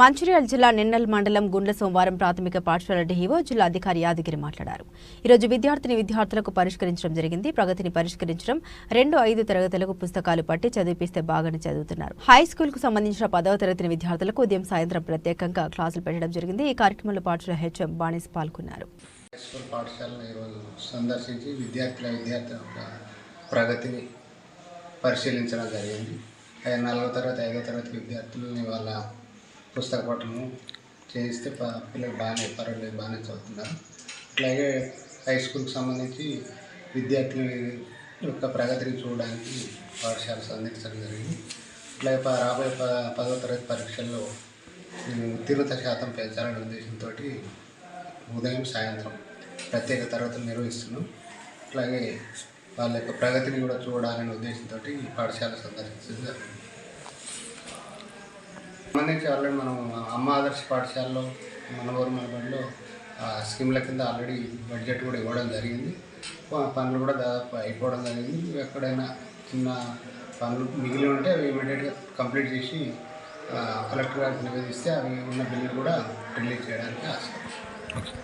మంచిర్యాల జిల్లా నిన్నల్ మండలం గుండ్ల సోమవారం ప్రాథమిక పాఠశాల డిహిఓ జిల్లా అధికారి యాదగిరి మాట్లాడారు. ఈరోజు విద్యార్థిని విద్యార్థులకు పరిష్కరించడం జరిగింది. ప్రగతిని పరిష్కరించడం రెండు ఐదు తరగతులకు పుస్తకాలు పట్టి చదివిపిస్తే బాగానే చదువుతున్నారు. హై స్కూల్కు సంబంధించిన పదవ తరగతి విద్యార్థులకు ఉదయం సాయంత్రం ప్రత్యేకంగా క్లాసులు పెట్టడం జరిగింది. ఈ కార్యక్రమంలో పాఠశాల హెచ్ఎం బాణిస్ పాల్గొన్నారు. సందర్శించి విద్యార్థుల విద్యార్థుల ప్రగతిని పరిశీలించడం జరిగింది. నాలుగో తరగతి ఐదో తరగతి విద్యార్థులని వాళ్ళ పుస్తక పఠనం చేయిస్తే పిల్లలు బాగానే పర్వాలేదు బాగానే చదువుతున్నారు. అట్లాగే హై స్కూల్కి సంబంధించి విద్యార్థుల యొక్క ప్రగతిని చూడడానికి పాఠశాల సందర్శించడం జరిగింది. అట్లాగే రాబోయే ప పదో తరగతి పరీక్షల్లో ఉత్తీర్ణత శాతం పెంచాలనే ఉద్దేశంతో ఉదయం సాయంత్రం ప్రత్యేక తరగతులు నిర్వహిస్తున్నాం. అట్లాగే వాళ్ళ యొక్క ప్రగతిని కూడా చూడాలనే ఉద్దేశంతో ఈ పాఠశాల సందర్శించడం జరిగింది. సంబంధించి ఆల్రెడీ మనం అమ్మ ఆదర్శ పాఠశాలలో మన ఊరు మన బడిలో స్కీమ్ల కింద ఆల్రెడీ బడ్జెట్ కూడా ఇవ్వడం జరిగింది. పనులు కూడా దాదాపు అయిపోవడం జరిగింది. ఎక్కడైనా చిన్న పనులు మిగిలి ఉంటే అవి ఇమీడియట్గా కంప్లీట్ చేసి కలెక్టర్ గారికి నివేదిస్తే అవి ఉన్న బిల్లు కూడా రిలీజ్ చేయడానికి ఆశ